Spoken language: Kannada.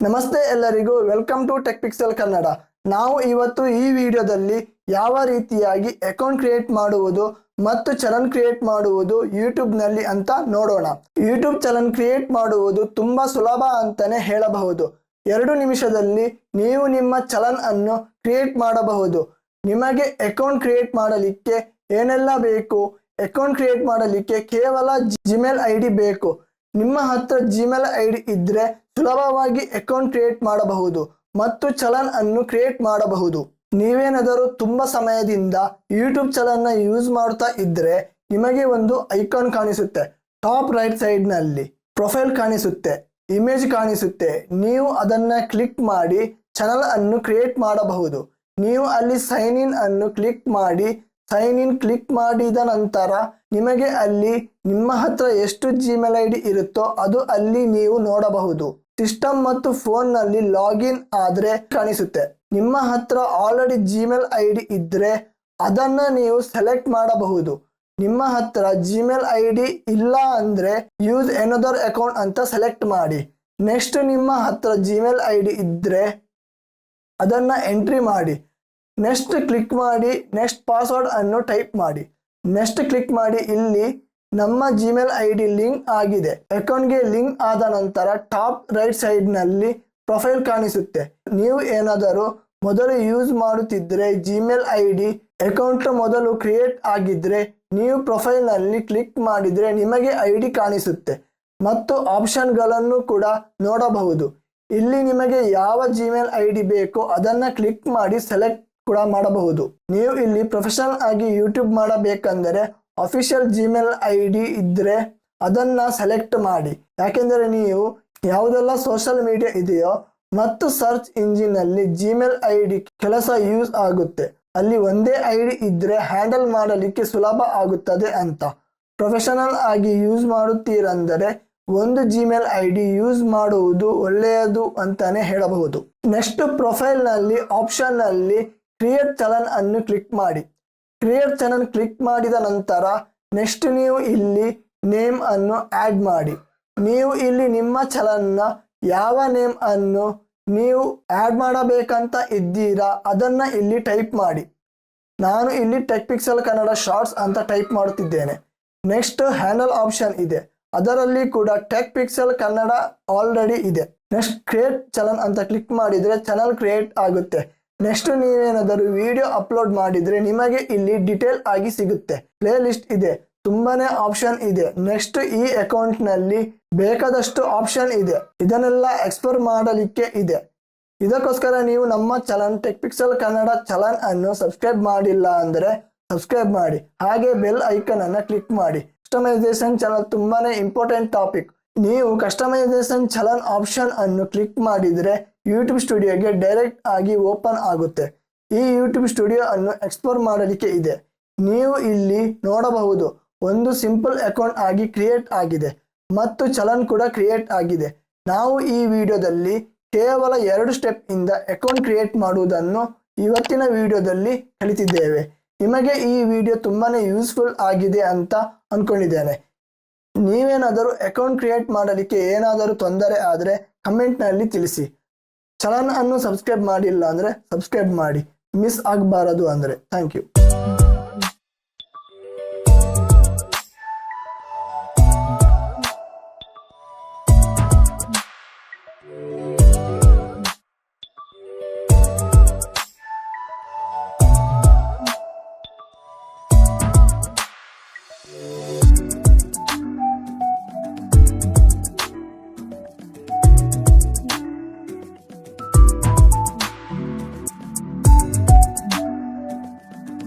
ನಮಸ್ತೆ ಎಲ್ಲರಿಗೂ welcome to tech pixel Kannada ನಾವು ಇವತ್ತು ಈ ವಿಡಿಯೋದಲ್ಲಿ ಯಾವ ರೀತಿಯಾಗಿ ಅಕೌಂಟ್ ಕ್ರಿಯೇಟ್ ಮಾಡುವುದು ಮತ್ತು ಚಲನ್ ಕ್ರಿಯೇಟ್ ಮಾಡುವುದು ಯೂಟ್ಯೂಬ್ನಲ್ಲಿ ಅಂತ ನೋಡೋಣ. ಯೂಟ್ಯೂಬ್ ಚಲನ್ ಕ್ರಿಯೇಟ್ ಮಾಡುವುದು ತುಂಬಾ ಸುಲಭ ಅಂತಾನೆ ಹೇಳಬಹುದು. ಎರಡು ನಿಮಿಷದಲ್ಲಿ ನೀವು ನಿಮ್ಮ ಚಲನ್ ಅನ್ನು ಕ್ರಿಯೇಟ್ ಮಾಡಬಹುದು. ನಿಮಗೆ ಅಕೌಂಟ್ ಕ್ರಿಯೇಟ್ ಮಾಡಲಿಕ್ಕೆ ಏನೆಲ್ಲ ಬೇಕು? ಅಕೌಂಟ್ ಕ್ರಿಯೇಟ್ ಮಾಡಲಿಕ್ಕೆ ಕೇವಲ ಜಿಮೇಲ್ ಐ ಡಿ ಬೇಕು. ನಿಮ್ಮ ಹತ್ರ ಜಿಮೇಲ್ ಐ ಡಿ ಇದ್ದರೆ ಸುಲಭವಾಗಿ ಅಕೌಂಟ್ ಕ್ರಿಯೇಟ್ ಮಾಡಬಹುದು ಮತ್ತು ಚಲನ್ ಅನ್ನು ಕ್ರಿಯೇಟ್ ಮಾಡಬಹುದು. ನೀವೇನಾದರೂ ತುಂಬಾ ಸಮಯದಿಂದ ಯೂಟ್ಯೂಬ್ ಚಲನ್ನ ಯೂಸ್ ಮಾಡ್ತಾ ಇದ್ರೆ ನಿಮಗೆ ಒಂದು ಐಕಾನ್ ಕಾಣಿಸುತ್ತೆ. ಟಾಪ್ ರೈಟ್ ಸೈಡ್ನಲ್ಲಿ ಪ್ರೊಫೈಲ್ ಕಾಣಿಸುತ್ತೆ ಇಮೇಜ್ ಕಾಣಿಸುತ್ತೆ. ನೀವು ಅದನ್ನ ಕ್ಲಿಕ್ ಮಾಡಿ ಚಾನಲ್ ಅನ್ನು ಕ್ರಿಯೇಟ್ ಮಾಡಬಹುದು. ನೀವು ಅಲ್ಲಿ ಸೈನ್ ಇನ್ ಅನ್ನು ಕ್ಲಿಕ್ ಮಾಡಿ ಸೈನ್ ಇನ್ ಕ್ಲಿಕ್ ಮಾಡಿದ ನಂತರ ನಿಮಗೆ ಅಲ್ಲಿ ನಿಮ್ಮ ಹತ್ರ ಎಷ್ಟು ಜಿಮೇಲ್ ಐ ಡಿ ಇರುತ್ತೋ ಅದು ಅಲ್ಲಿ ನೀವು ನೋಡಬಹುದು. ಸಿಸ್ಟಮ್ ಮತ್ತು ಫೋನ್ನಲ್ಲಿ ಲಾಗಿನ್ ಆದ್ರೆ ಕಾಣಿಸುತ್ತೆ. ನಿಮ್ಮ ಹತ್ರ ಆಲ್ರೆಡಿ ಜಿಮೇಲ್ ಐ ಡಿ ಇದ್ರೆ ಅದನ್ನ ನೀವು ಸೆಲೆಕ್ಟ್ ಮಾಡಬಹುದು. ನಿಮ್ಮ ಹತ್ರ ಜಿಮೇಲ್ ಐ ಡಿ ಇಲ್ಲ ಅಂದ್ರೆ ಯೂಸ್ ಎನದರ್ ಅಕೌಂಟ್ ಅಂತ ಸೆಲೆಕ್ಟ್ ಮಾಡಿ. ನೆಕ್ಸ್ಟ್ ನಿಮ್ಮ ಹತ್ರ ಜಿಮೇಲ್ ಐ ಡಿ ಇದ್ರೆ ಅದನ್ನ ಎಂಟ್ರಿ ಮಾಡಿ. ನೆಕ್ಸ್ಟ್ ಕ್ಲಿಕ್ ಮಾಡಿ ನೆಕ್ಸ್ಟ್ ಪಾಸ್ವರ್ಡ್ ಅನ್ನು ಟೈಪ್ ಮಾಡಿ. ನೆಕ್ಸ್ಟ್ ಕ್ಲಿಕ್ ಮಾಡಿ, ಇಲ್ಲಿ ನಮ್ಮ ಜಿಮೇಲ್ ಐ ಡಿ ಲಿಂಕ್ ಆಗಿದೆ. ಅಕೌಂಟ್ಗೆ ಲಿಂಕ್ ಆದ ನಂತರ ಟಾಪ್ ರೈಟ್ ಸೈಡ್ನಲ್ಲಿ ಪ್ರೊಫೈಲ್ ಕಾಣಿಸುತ್ತೆ. ನೀವು ಏನಾದರೂ ಮೊದಲು ಯೂಸ್ ಮಾಡುತ್ತಿದ್ದರೆ ಜಿಮೇಲ್ ಐ ಡಿ ಅಕೌಂಟ್ ಮೊದಲು ಕ್ರಿಯೇಟ್ ಆಗಿದ್ರೆ ನೀವು ಪ್ರೊಫೈಲ್ನಲ್ಲಿ ಕ್ಲಿಕ್ ಮಾಡಿದ್ರೆ ನಿಮಗೆ ಐ ಡಿ ಕಾಣಿಸುತ್ತೆ. ಮತ್ತು ಆಪ್ಷನ್ಗಳನ್ನು ಕೂಡ ನೋಡಬಹುದು. ಇಲ್ಲಿ ನಿಮಗೆ ಯಾವ ಜಿಮೇಲ್ ಐ ಡಿ ಬೇಕೋ ಅದನ್ನ ಕ್ಲಿಕ್ ಮಾಡಿ ಸೆಲೆಕ್ಟ್ ಕೂಡ ಮಾಡಬಹುದು. ನೀವು ಇಲ್ಲಿ ಪ್ರೊಫೆಷನಲ್ ಆಗಿ ಯೂಟ್ಯೂಬ್ ಮಾಡಬೇಕಂದರೆ ಅಫಿಷಿಯಲ್ ಜಿಮೇಲ್ ಐ ಡಿ ಇದ್ದರೆ ಅದನ್ನ ಸೆಲೆಕ್ಟ್ ಮಾಡಿ. ಯಾಕೆಂದರೆ ನೀವು ಯಾವುದೆಲ್ಲ ಸೋಷಲ್ ಮೀಡಿಯಾ ಇದೆಯೋ ಮತ್ತು ಸರ್ಚ್ ಇಂಜಿನ್ನಲ್ಲಿ ಜಿಮೇಲ್ ಐ ಡಿ ಕೆಲಸ ಯೂಸ್ ಆಗುತ್ತೆ. ಅಲ್ಲಿ ಒಂದೇ ಐ ಡಿ ಇದ್ದರೆ ಹ್ಯಾಂಡಲ್ ಮಾಡಲಿಕ್ಕೆ ಸುಲಭ ಆಗುತ್ತದೆ ಅಂತ. ಪ್ರೊಫೆಷನಲ್ ಆಗಿ ಯೂಸ್ ಮಾಡುತ್ತೀರಂದರೆ ಒಂದು ಜಿಮೇಲ್ ಐ ಡಿ ಯೂಸ್ ಮಾಡುವುದು ಒಳ್ಳೆಯದು ಅಂತಾನೆ ಹೇಳಬಹುದು. ನೆಕ್ಸ್ಟ್ ಪ್ರೊಫೈಲ್ನಲ್ಲಿ ಆಪ್ಷನ್ನಲ್ಲಿ ಆಪ್ಷನ್ನಲ್ಲಿ ಕ್ರಿಯೇಟ್ ಚಲನ್ ಅನ್ನು ಕ್ಲಿಕ್ ಮಾಡಿ. ಕ್ರಿಯೇಟ್ ಚಲನ್ ಕ್ಲಿಕ್ ಮಾಡಿದ ನಂತರ ನೆಕ್ಸ್ಟ್ ನೀವು ಇಲ್ಲಿ ನೇಮ್ ಅನ್ನು ಆ್ಯಡ್ ಮಾಡಿ. ನೀವು ಇಲ್ಲಿ ನಿಮ್ಮ ಚಲನ್ನ ಯಾವ ನೇಮ್ ಅನ್ನು ನೀವು ಆ್ಯಡ್ ಮಾಡಬೇಕಂತ ಇದ್ದೀರಾ ಅದನ್ನ ಇಲ್ಲಿ ಟೈಪ್ ಮಾಡಿ. ನಾನು ಇಲ್ಲಿ ಟೆಕ್ ಪಿಕ್ಸೆಲ್ ಕನ್ನಡ ಶಾರ್ಟ್ಸ್ ಅಂತ ಟೈಪ್ ಮಾಡುತ್ತಿದ್ದೇನೆ. ನೆಕ್ಸ್ಟ್ ಹ್ಯಾಂಡಲ್ ಆಪ್ಷನ್ ಇದೆ. ಅದರಲ್ಲಿ ಕೂಡ ಟೆಕ್ ಪಿಕ್ಸೆಲ್ ಕನ್ನಡ ಆಲ್ರೆಡಿ ಇದೆ. ನೆಕ್ಸ್ಟ್ ಕ್ರಿಯೇಟ್ ಚಲನ್ ಅಂತ ಕ್ಲಿಕ್ ಮಾಡಿದರೆ ಚಾನಲ್ ಕ್ರಿಯೇಟ್ ಆಗುತ್ತೆ. ನೆಕ್ಸ್ಟ್ ನೀವೇನಾದರೂ ವಿಡಿಯೋ ಅಪ್ಲೋಡ್ ಮಾಡಿದರೆ ನಿಮಗೆ ಇಲ್ಲಿ ಡಿಟೇಲ್ ಆಗಿ ಸಿಗುತ್ತೆ. ಪ್ಲೇ ಲಿಸ್ಟ್ ಇದೆ. ತುಂಬಾನೇ ಆಪ್ಷನ್ ಇದೆ. ನೆಕ್ಸ್ಟ್ ಈ ಅಕೌಂಟ್ನಲ್ಲಿ ಬೇಕಾದಷ್ಟು ಆಪ್ಷನ್ ಇದೆ. ಇದನ್ನೆಲ್ಲ ಎಕ್ಸ್ಪ್ಲೋರ್ ಮಾಡಲಿಕ್ಕೆ ಇದೆ. ಇದಕ್ಕೋಸ್ಕರ ನೀವು ನಮ್ಮ ಚಲನ್ ಟೆಕ್ ಪಿಕ್ಸೆಲ್ ಕನ್ನಡ ಚಲನ್ ಅನ್ನು ಸಬ್ಸ್ಕ್ರೈಬ್ ಮಾಡಿಲ್ಲ ಅಂದ್ರೆ ಸಬ್ಸ್ಕ್ರೈಬ್ ಮಾಡಿ. ಹಾಗೆ ಬೆಲ್ ಐಕನ್ ಅನ್ನು ಕ್ಲಿಕ್ ಮಾಡಿ. ಕಸ್ಟಮೈಸೇಷನ್ ಚಲನ್ ತುಂಬಾನೇ ಇಂಪಾರ್ಟೆಂಟ್ ಟಾಪಿಕ್ ನೀವು ಕಸ್ಟಮೈಸೇಷನ್ ಚಲನ್ ಆಪ್ಷನ್ ಅನ್ನು ಕ್ಲಿಕ್ ಮಾಡಿದ್ರೆ ಯೂಟ್ಯೂಬ್ ಸ್ಟುಡಿಯೋಗೆ ಡೈರೆಕ್ಟ್ ಆಗಿ ಓಪನ್ ಆಗುತ್ತೆ. ಈ ಯೂಟ್ಯೂಬ್ ಸ್ಟುಡಿಯೋ ಅನ್ನು ಎಕ್ಸ್ಪ್ಲೋರ್ ಮಾಡಲಿಕ್ಕೆ ಇದೆ. ನೀವು ಇಲ್ಲಿ ನೋಡಬಹುದು, ಒಂದು ಸಿಂಪಲ್ ಅಕೌಂಟ್ ಆಗಿ ಕ್ರಿಯೇಟ್ ಆಗಿದೆ ಮತ್ತು ಚಲನ್ ಕೂಡ ಕ್ರಿಯೇಟ್ ಆಗಿದೆ. ನಾವು ಈ ವಿಡಿಯೋದಲ್ಲಿ ಕೇವಲ ಎರಡು ಸ್ಟೆಪ್ ಇಂದ ಅಕೌಂಟ್ ಕ್ರಿಯೇಟ್ ಮಾಡುವುದನ್ನು ಇವತ್ತಿನ ವಿಡಿಯೋದಲ್ಲಿ ಕಲಿತಿದ್ದೇವೆ. ನಿಮಗೆ ಈ ವಿಡಿಯೋ ತುಂಬಾನೇ ಯೂಸ್ಫುಲ್ ಆಗಿದೆ ಅಂತ ಅಂದ್ಕೊಂಡಿದ್ದೇನೆ ನೀವೇನಾದರೂ ಅಕೌಂಟ್ ಕ್ರಿಯೇಟ್ ಮಾಡಲಿಕ್ಕೆ ಏನಾದರೂ ತೊಂದರೆ ಆದರೆ ಕಮೆಂಟ್ನಲ್ಲಿ ತಿಳಿಸಿ. ಚಲನ್ ಅನ್ನು ಸಬ್ಸ್ಕ್ರೈಬ್ ಮಾಡಿಲ್ಲ ಅಂದ್ರೆ ಸಬ್ಸ್ಕ್ರೈಬ್ ಮಾಡಿ. ಮಿಸ್ ಆಗಬಾರದು ಅಂದ್ರೆ. Thank you